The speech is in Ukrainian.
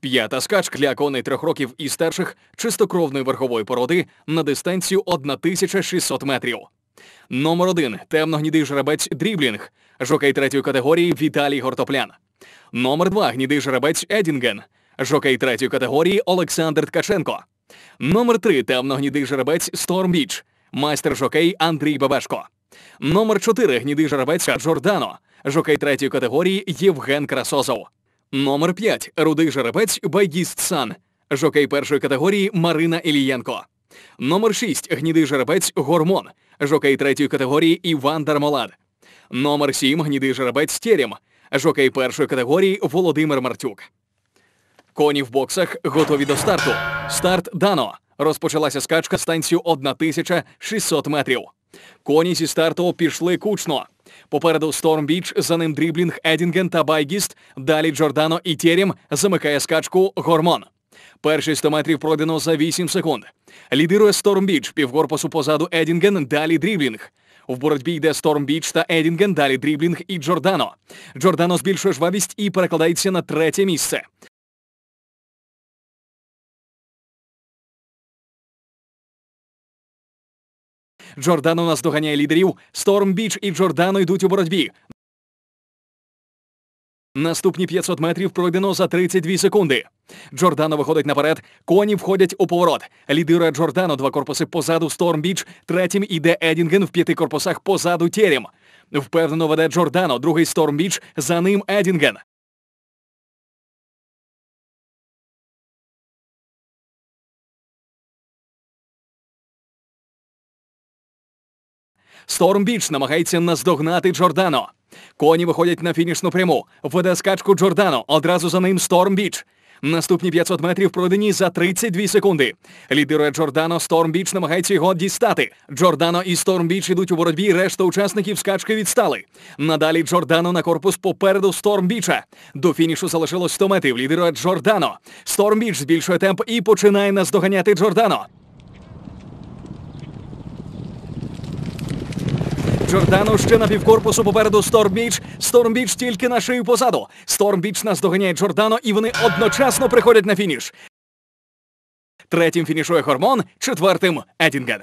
П'ята скачка для коней трьох років і старших чистокровної верхової породи на дистанцію 1600 метрів. Номер один темно-гнідий жеребець Дріблінг, жокей третьої категорії Віталій Гортоплян. Номер два гнідий жеребець Едінген, жокей третьої категорії Олександр Ткаченко. Номер три темно-гнідий жеребець Сторм Біч, майстер жокей Андрій Бабешко. Номер 4 гнідий жеребець Джордано, жокей третьої категорії Євген Красозов. Номер 5 рудий жеребець Байгіст Сан, жокей першої категорії Марина Ілієнко. Номер 6 гнідий жеребець Гормон, жокей третьої категорії Іван Дармолад. Номер 7 гнідий жеребець Терем, жокей першої категорії Володимир Мартюк. Коні в боксах готові до старту. Старт дано. Розпочалася скачка станцію 1600 метрів. Коні зі старту пішли кучно. Попереду Сторм Біч, за ним Дріблінг, Едінген та Байгіст. Далі Джордано і Тєрім замикає скачку Гормон. Перші 100 метрів пройдено за 8 секунд. Лідирує Сторм Біч, півкорпусу позаду Едінген, далі Дріблінг. В боротьбі йде Сторм Біч та Едінген, далі Дріблінг і Джордано. Джордано збільшує жвавість і перекладається на третє місце. Джордано наздоганяє лідерів. Сторм Біч і Джордано йдуть у боротьбі. Наступні 500 метрів пройдено за 32 секунди. Джордано виходить наперед, коні входять у поворот. Лідирує Джордано, два корпуси позаду Сторм Біч, третім іде Едінген в п'яти корпусах позаду Тєрім. Впевнено веде Джордано, другий Сторм Біч, за ним Едінген. Сторм Біч намагається наздогнати Джордано. Коні виходять на фінішну пряму. Веде скачку Джордано. Одразу за ним Сторм Біч. Наступні 500 метрів пройдені за 32 секунди. Лідирує Джордано, Сторм Біч намагається його дістати. Джордано і Сторм Біч ідуть у боротьбі, решта учасників скачки відстали. Надалі Джордано на корпус попереду Сторм Біча. До фінішу залишилось 100 метрів. Лідирує Джордано. Сторм Біч збільшує темп і починає наздоганяти Джордано. Джордано ще на півкорпусу попереду Стормбіч. Стормбіч тільки на шию позаду. Стормбіч наздоганяє Джордано, і вони одночасно приходять на фініш. Третім фінішує Гормон, четвертим Едінген.